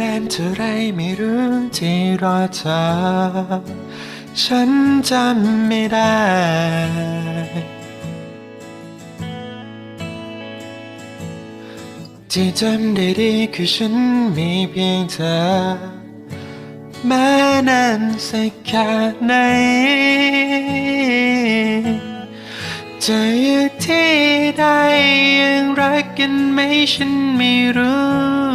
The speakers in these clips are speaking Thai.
นานเท่าไรไม่รู้ที่รอเธอ ฉันจำไม่ได้ ที่จำได้ดีคือฉันมีเพียงเธอ แม้นานสักแค่ไหนจะอยู่ที่ใดยังรักกันไหมฉันไม่รู้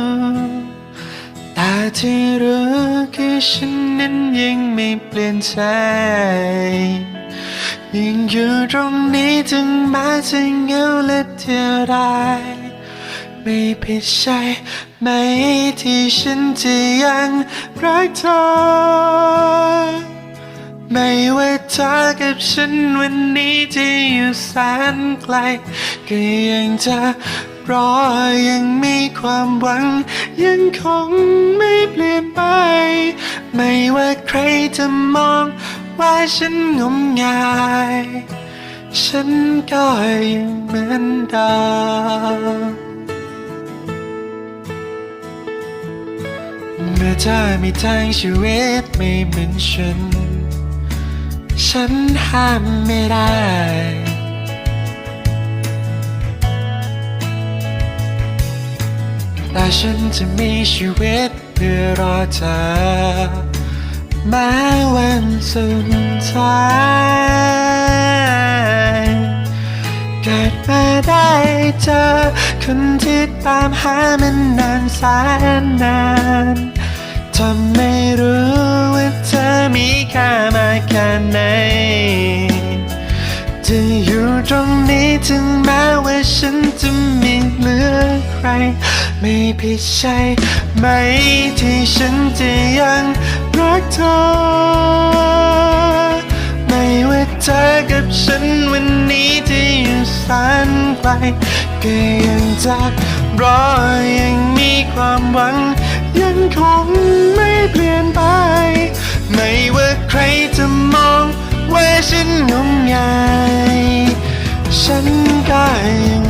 ที่รู้คือฉันนั้นยังไม่เปลี่ยนใจ ยังอยู่ตรงนี้ถึงแม้จะเหงาและเท่าไรไม่ผิดใจไหมที่ฉันจะยังรักเธอ ไม่ว่าเธอกับฉันวันนี้จะอยู่แสนไกล ก็ยังจะ รอยังมีความหวัง ยังคงไม่เปลี่ยนไป ไม่ว่าใครจะมองว่าฉันงมงาย ฉันก็ยังเหมือนเดิมเมื่อเธอมีทางชีวิตไม่เหมือนฉัน ฉันห้ามไม่ได้ แต่ฉันจะมีชีวิตเพื่อรอเธอ แม้วันสุดท้ายเกิดมาได้เจอคนที่ตามหามันนานแสนนานทำไม่รู้ว่าเธอมีค่ามากแค่ไหน จะอยู่ตรงนี้ถึงแม้ว่าฉันจะม่เหลือใคร ไม่ผิดใจไหมที่ฉันจะยังรักเธอ ไม่ว่าเธอกับฉันวันนี้ที่อยู่แสนไกลก็ยังจะรอยังมีความหวังยังคงไม่ ฉันก็ยัง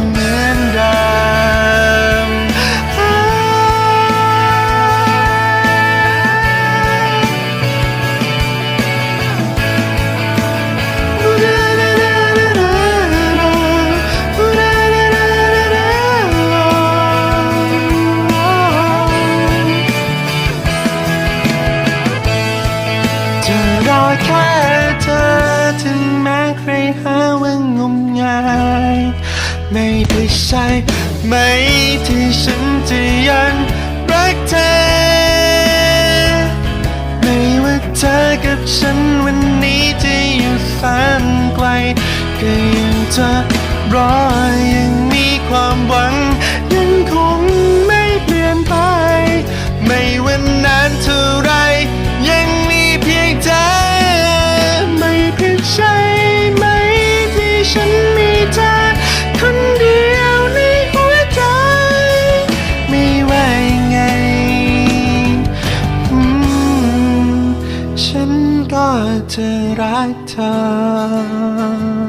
ใครหาว่างมงายไม่ได้ใจไหมที่ฉันจะยังรักเธอ ไม่ว่าเธอกับฉันวันนี้จะอยู่แสนไกลก็ยังจะรอ จะรักเธอ